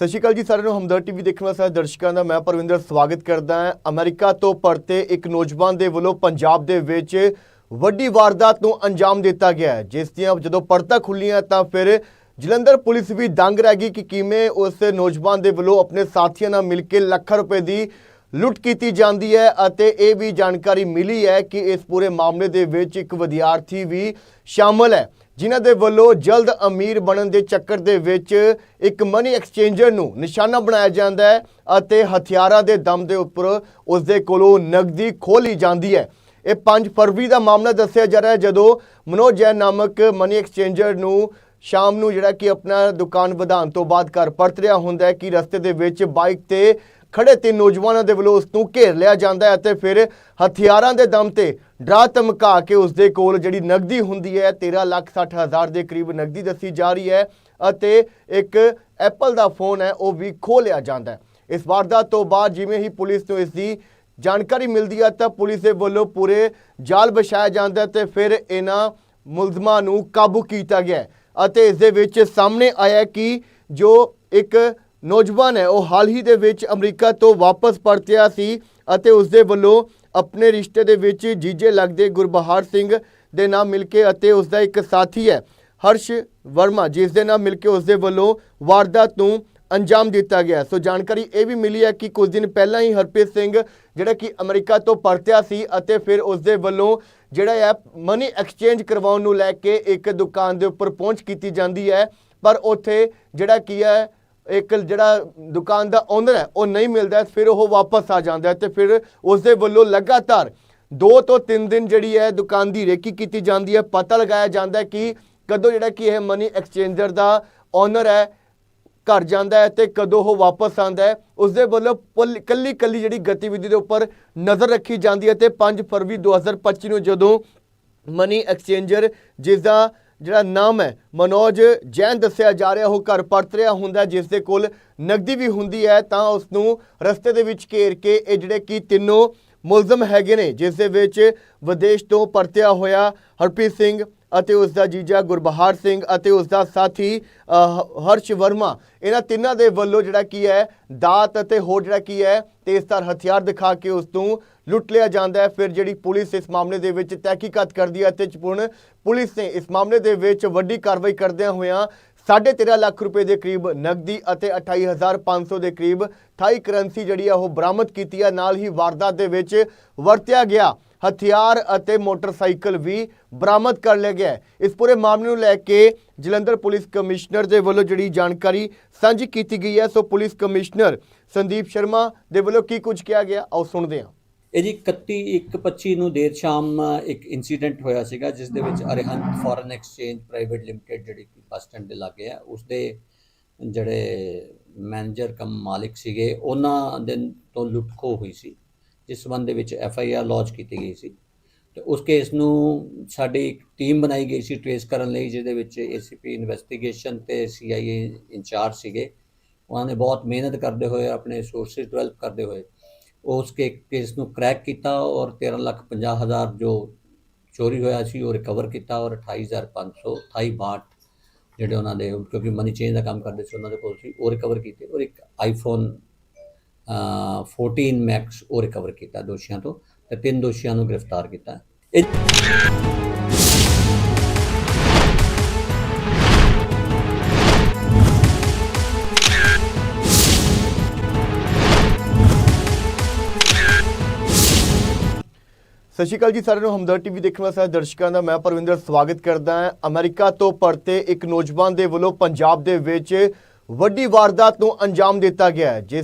ਸਤਿ ਸ਼੍ਰੀ ਅਕਾਲ ਜੀ, ਸਾਰਿਆਂ ਨੂੰ ਹਮਦਰ ਟੀਵੀ ਦੇਖਣ ਵਾਲੇ ਸਾਰੇ ਦਰਸ਼ਕਾਂ ਦਾ ਮੈਂ ਪਰਵਿੰਦਰ ਸਵਾਗਤ ਕਰਦਾ ਹਾਂ। ਅਮਰੀਕਾ ਤੋਂ ਪਰਤੇ ਇੱਕ ਨੌਜਵਾਨ ਦੇ ਵੱਲੋਂ ਪੰਜਾਬ ਦੇ ਵਿੱਚ ਵੱਡੀ ਵਾਰਦਾਤ ਨੂੰ ਅੰਜਾਮ ਦਿੱਤਾ ਗਿਆ ਹੈ। ਜਿਸ ਦੀਆਂ ਜਦੋਂ ਪਰਤਾਂ ਖੁੱਲੀਆਂ ਤਾਂ ਫਿਰ ਜਲੰਧਰ ਪੁਲਿਸ ਵੀ ਦੰਗ ਰਹਿ ਗਈ ਕਿ ਕਿਵੇਂ ਉਸ ਨੌਜਵਾਨ ਦੇ ਵੱਲੋਂ ਆਪਣੇ ਸਾਥੀਆਂ ਨਾਲ ਮਿਲ ਕੇ ਲੱਖਾਂ ਰੁਪਏ ਦੀ ਲੁੱਟ ਕੀਤੀ ਜਾਂਦੀ ਹੈ ਅਤੇ ਇਹ ਵੀ ਜਾਣਕਾਰੀ ਮਿਲੀ ਹੈ ਕਿ ਇਸ ਪੂਰੇ ਮਾਮਲੇ ਦੇ ਵਿੱਚ ਇੱਕ ਵਿਦਿਆਰਥੀ ਵੀ ਸ਼ਾਮਲ ਹੈ। ਜਿਨ੍ਹਾਂ ਦੇ ਵੱਲੋਂ ਜਲਦ ਅਮੀਰ ਬਣਨ ਦੇ ਚੱਕਰ ਦੇ ਵਿੱਚ ਇੱਕ ਮਨੀ ਐਕਸਚੇਂਜਰ ਨੂੰ ਨਿਸ਼ਾਨਾ ਬਣਾਇਆ ਜਾਂਦਾ ਹੈ ਅਤੇ ਹਥਿਆਰਾਂ ਦੇ ਦਮ ਦੇ ਉੱਪਰ ਉਸ ਦੇ ਕੋਲੋਂ ਨਗਦੀ ਖੋਹ ਜਾਂਦੀ ਹੈ। ਇਹ 5 ਫਰਵਰੀ ਦਾ ਮਾਮਲਾ ਦੱਸਿਆ ਜਾ ਰਿਹਾ ਹੈ, ਜਦੋਂ ਮਨੋਜ ਜੈਨ ਨਾਮਕ ਮਨੀ ਐਕਸਚੇਂਜਰ ਨੂੰ ਸ਼ਾਮ ਨੂੰ ਜਿਹੜਾ ਕਿ ਆਪਣਾ ਦੁਕਾਨ ਵਧਾਉਣ ਤੋਂ ਬਾਅਦ ਘਰ ਪਰਤ ਰਿਹਾ ਹੁੰਦਾ ਹੈ ਕਿ ਰਸਤੇ ਦੇ ਵਿੱਚ ਬਾਈਕ ਤੇ ਖੜੇ ਤਿੰਨ ਨੌਜਵਾਨਾਂ ਦੇ ਵੱਲੋਂ ਉਸ ਨੂੰ ਘੇਰ ਲਿਆ ਜਾਂਦਾ ਹੈ ਅਤੇ ਫਿਰ ਹਥਿਆਰਾਂ ਦੇ ਦਮ ਤੇ ਡਰਾ ਧਮਕਾ ਕੇ ਉਸ ਦੇ ਕੋਲ ਜਿਹੜੀ ਨਗਦੀ ਹੁੰਦੀ ਹੈ 13 ਲੱਖ 60 ਹਜ਼ਾਰ ਦੇ ਕਰੀਬ ਨਗਦੀ ਦੱਸੀ ਜਾ ਰਹੀ ਹੈ ਅਤੇ ਇੱਕ ਐਪਲ ਦਾ ਫੋਨ ਹੈ, ਉਹ ਵੀ ਖੋਹ ਲਿਆ ਜਾਂਦਾ ਹੈ। ਇਸ ਵਾਰਦਾਤ ਤੋਂ ਬਾਅਦ ਜਿਵੇਂ ਹੀ ਪੁਲਿਸ ਨੂੰ ਇਸ ਦੀ ਜਾਣਕਾਰੀ ਮਿਲਦੀ ਹੈ, ਤਾਂ ਪੁਲਿਸ ਦੇ ਵੱਲੋਂ ਪੂਰੇ ਜਾਲ ਵਿਛਾਇਆ ਜਾਂਦਾ ਹੈ ਤੇ ਫਿਰ ਇਹਨਾਂ ਮੁਲਜ਼ਮਾਂ ਨੂੰ ਕਾਬੂ ਕੀਤਾ ਗਿਆ ਅਤੇ ਇਸ ਦੇ ਵਿੱਚ ਸਾਹਮਣੇ ਆਇਆ ਕਿ ਜੋ ਇੱਕ ਨੌਜਵਾਨ ਹੈ। ਉਹ ਹਾਲ ਹੀ ਦੇ ਵਿੱਚ ਅਮਰੀਕਾ ਤੋਂ ਵਾਪਸ ਪਰਤਿਆ ਸੀ ਅਤੇ ਉਸ ਦੇ ਵੱਲੋਂ ਆਪਣੇ ਰਿਸ਼ਤੇ ਦੇ ਵਿੱਚ ਜੀਜੇ ਲੱਗਦੇ ਗੁਰਬਹਾਰ ਸਿੰਘ ਦੇ ਨਾਲ ਮਿਲ ਕੇ ਅਤੇ ਉਸ ਦਾ ਇੱਕ ਸਾਥੀ ਹੈ, ਹਰਸ਼ ਵਰਮਾ, ਜਿਸ ਦੇ ਨਾਲ ਮਿਲ ਕੇ ਉਸ ਦੇ ਵੱਲੋਂ ਵਾਰਦਾਤ ਨੂੰ ਅੰਜਾਮ ਦਿੱਤਾ ਗਿਆ ਸੋ ਜਾਣਕਾਰੀ ਇਹ ਵੀ ਮਿਲੀ ਹੈ ਕਿ ਕੁਝ ਦਿਨ ਪਹਿਲਾਂ ਹੀ ਹਰਪ੍ਰੀਤ ਸਿੰਘ ਜਿਹੜਾ ਕਿ ਅਮਰੀਕਾ ਤੋਂ ਪਰਤਿਆ ਸੀ ਅਤੇ ਫਿਰ ਉਸ ਦੇ ਵੱਲੋਂ ਜਿਹੜਾ ਹੈ ਮਨੀ ਐਕਸਚੇਂਜ ਕਰਵਾਉਣ ਨੂੰ ਲੈ ਕੇ ਇੱਕ ਦੁਕਾਨ ਦੇ ਉੱਪਰ ਪਹੁੰਚ ਕੀਤੀ ਜਾਂਦੀ ਹੈ। ਪਰ ਉੱਥੇ ਜਿਹੜਾ ਕੀ ਹੈ ਇੱਕ ਜਿਹੜਾ ਦੁਕਾਨ ਦਾ ਓਨਰ ਹੈ, ਉਹ ਨਹੀਂ ਮਿਲਦਾ ਫਿਰ ਉਹ ਵਾਪਸ ਆ ਜਾਂਦਾ ਹੈ ਤੇ ਫਿਰ ਉਸ ਦੇ ਵੱਲੋਂ ਲਗਾਤਾਰ 2 ਤੋਂ 3 ਦਿਨ ਜਿਹੜੀ ਹੈ ਦੁਕਾਨ ਦੀ ਰੇਕੀ ਕੀਤੀ ਜਾਂਦੀ ਹੈ, ਪਤਾ ਲਗਾਇਆ ਜਾਂਦਾ ਕਿ ਕਦੋਂ ਜਿਹੜਾ ਕਿ ਇਹ ਮਨੀ ਐਕਸਚੇਂਜਰ ਦਾ ਓਨਰ ਹੈ, ਘਰ ਜਾਂਦਾ ਹੈ ਤੇ ਕਦੋਂ ਉਹ ਵਾਪਸ ਆਂਦਾ ਹੈ ਉਸ ਦੇ ਵੱਲੋਂ ਪੁੱਲ- ਕੱਲੀ ਕੱਲੀ ਜਿਹੜੀ ਗਤੀਵਿਧੀ ਦੇ ਉੱਪਰ ਨਜ਼ਰ ਰੱਖੀ ਜਾਂਦੀ ਹੈ ਤੇ 5 ਫਰਵਰੀ 2025 ਨੂੰ ਜਦੋਂ ਮਨੀ ਐਕਸਚੇਂਜਰ ਜਿਸ ਦਾ ਜਿਹੜਾ ਨਾਮ ਹੈ ਮਨੋਜ ਜੈਨ ਦੱਸਿਆ ਜਾ ਰਿਹਾ ਉਹ ਘਰ ਪਰਤ ਰਿਹਾ ਹੁੰਦਾ ਹੈ, ਜਿਸ ਦੇ ਕੋਲ ਨਗਦੀ ਵੀ ਹੁੰਦੀ ਹੈ ਤਾਂ ਉਸ ਨੂੰ ਰਸਤੇ ਦੇ ਵਿੱਚ ਘੇਰ ਕੇ ਇਹ ਜਿਹੜੇ ਕਿ ਤਿੰਨੋਂ ਮੁਲਜ਼ਮ ਹੈਗੇ ਨੇ ਜਿਸ ਦੇ ਵਿੱਚ ਵਿਦੇਸ਼ ਤੋਂ ਪਰਤਿਆ ਹੋਇਆ ਹਰਪ੍ਰੀਤ ਸਿੰਘ ਅਤੇ ਉਸ ਦਾ ਜੀਜਾ ਗੁਰਬਹਾਰ ਸਿੰਘ ਅਤੇ ਉਸ ਦਾ ਸਾਥੀ ਅ, ਹਰਸ਼ ਵਰਮਾ। ਇਹਨਾਂ ਤਿੰਨਾਂ ਦੇ ਵੱਲੋਂ ਜਿਹੜਾ ਕੀ ਹੈ ਦਾਤ ਅਤੇ ਹੋਰ ਜਿਹੜਾ ਕੀ ਹੈ ਤੇਜ਼ਧਾਰ ਹਥਿਆਰ ਦਿਖਾ ਕੇ ਉਸ ਨੂੰ ਲੁੱਟ ਲਿਆ ਜਾਂਦਾ ਹੈ। ਫਿਰ ਜਿਹੜੀ ਪੁਲਿਸ ਇਸ ਮਾਮਲੇ ਦੇ ਵਿੱਚ ਤਹਿਕੀਕਾਤ ਕਰਦੀ ਹੈ ਅਤੇ ਚਪੁਣ ਪੁਲਿਸ ਨੇ ਇਸ ਮਾਮਲੇ ਦੇ ਵਿੱਚ ਵੱਡੀ ਕਾਰਵਾਈ ਕਰਦਿਆਂ ਹੋਇਆਂ 13.5 ਲੱਖ ਰੁਪਏ ਦੇ ਕਰੀਬ ਨਗਦੀ ਅਤੇ 28500 ਦੇ ਕਰੀਬ ਥਾਈ ਕਰੰਸੀ ਜਿਹੜੀ ਆ ਉਹ ਬਰਾਮਦ ਕੀਤੀ ਹੈ। ਨਾਲ ਹੀ ਵਾਰਦਾਤ ਦੇ ਵਿੱਚ ਵਰਤਿਆ ਗਿਆ। ਹਥਿਆਰ ਅਤੇ ਮੋਟਰਸਾਈਕਲ ਵੀ ਬਰਾਮਦ ਕਰ ਲਿਆ ਗਿਆ ਇਸ ਪੂਰੇ ਮਾਮਲੇ ਨੂੰ ਲੈ ਕੇ ਜਲੰਧਰ ਪੁਲਿਸ ਕਮਿਸ਼ਨਰ ਦੇ ਵੱਲੋਂ ਜਿਹੜੀ ਜਾਣਕਾਰੀ ਸਾਂਝੀ ਕੀਤੀ ਗਈ ਹੈ। So police commissioner Sandeep Sharma ਦੇ ਵੱਲੋਂ ਕੀ ਕੁਝ ਕਿਹਾ ਗਿਆ? ਆਓ ਸੁਣਦੇ ਹਾਂ। ਇਹ ਜੀ 31 125 ਨੂੰ ਦੇਰ ਸ਼ਾਮ ਇੱਕ ਇਨਸੀਡੈਂਟ ਹੋਇਆ ਸੀਗਾ, ਜਿਸ ਦੇ ਵਿੱਚ Arihant foreign exchange private limited ਜਿਹੜੀ ਬੱਸ ਸਟੈਂਡ ਦੇ ਲਾਗੇ ਆ ਉਸ ਦੇ ਜਿਹੜੇ ਮੈਨੇਜਰ ਕਮ ਮਾਲਿਕ ਸੀਗੇ, ਉਹਨਾਂ ਦੇ ਤੋਂ ਲੁੱਟ ਖੋਹ ਹੋਈ ਸੀ, ਜਿਸ ਸੰਬੰਧ ਦੇ ਵਿੱਚ ਐਫ ਆਈ ਆਰ ਲੌਂਚ ਕੀਤੀ ਗਈ ਸੀ। ਤੇ ਉਸ ਕੇਸ ਨੂੰ ਸਾਡੀ ਇੱਕ ਟੀਮ ਬਣਾਈ ਗਈ ਸੀ ਟ੍ਰੇਸ ਕਰਨ ਲਈ, ਜਿਹਦੇ ਵਿੱਚ ਏਸੀਪੀ ਇਨਵੈਸਟੀਗੇਸ਼ਨ ਤੇ ਸੀਆਈਏ ਇੰਚਾਰਜ ਸੀਗੇ। ਉਹਨਾਂ ਨੇ ਬਹੁਤ ਮਿਹਨਤ ਕਰਦੇ ਹੋਏ, ਆਪਣੇ ਸੋਰਸਿਸ ਡਿਵੈਲਪ ਕਰਦੇ ਹੋਏ ਉਸ ਕੇ ਕੇਸ ਨੂੰ ਕ੍ਰੈਕ ਕੀਤਾ ਔਰ 13 ਲੱਖ 50 ਹਜ਼ਾਰ ਜੋ ਚੋਰੀ ਹੋਇਆ ਸੀ, ਉਹ ਰਿਕਵਰ ਕੀਤਾ ਔਰ 28500 28 ਬਾਟ ਜਿਹੜੇ ਉਹਨਾਂ ਦੇ, ਕਿਉਂਕਿ ਮਨੀ ਚੇਂਜ ਦਾ ਕੰਮ ਕਰਦੇ ਸੀ, ਉਹਨਾਂ ਦੇ ਕੋਲ ਸੀ, ਉਹ ਰਿਕਵਰ ਕੀਤੇ ਔਰ ਇੱਕ ਆਈਫੋਨ 14 ਮੈਕਸ ਉਹ ਰਿਕਵਰ ਕੀਤਾ ਦੋਸ਼ੀਆਂ ਤੋਂ ਤੇ ਤਿੰਨ ਦੋਸ਼ੀਆਂ ਨੂੰ ਗ੍ਰਿਫਤਾਰ ਕੀਤਾ। ਸਤਿ ਸ਼੍ਰੀ ਅਕਾਲ ਜੀ, ਸਾਰਿਆਂ ਨੂੰ ਹਮਦਰ ਟੀਵੀ ਦੇਖਣ ਵਾਲੇ ਸਾਰੇ ਦਰਸ਼ਕਾਂ ਦਾ ਮੈਂ ਪਰਵਿੰਦਰ ਸਵਾਗਤ ਕਰਦਾ ਹਾਂ। ਅਮਰੀਕਾ ਤੋਂ ਪਰਤੇ ਇੱਕ ਨੌਜਵਾਨ ਦੇ ਵੱਲੋਂ ਪੰਜਾਬ ਦੇ ਵਿੱਚ ਵੱਡੀ ਵਾਰਦਾਤ ਨੂੰ ਅੰਜਾਮ ਦਿੱਤਾ ਗਿਆ ਹੈ, ਜਿਸ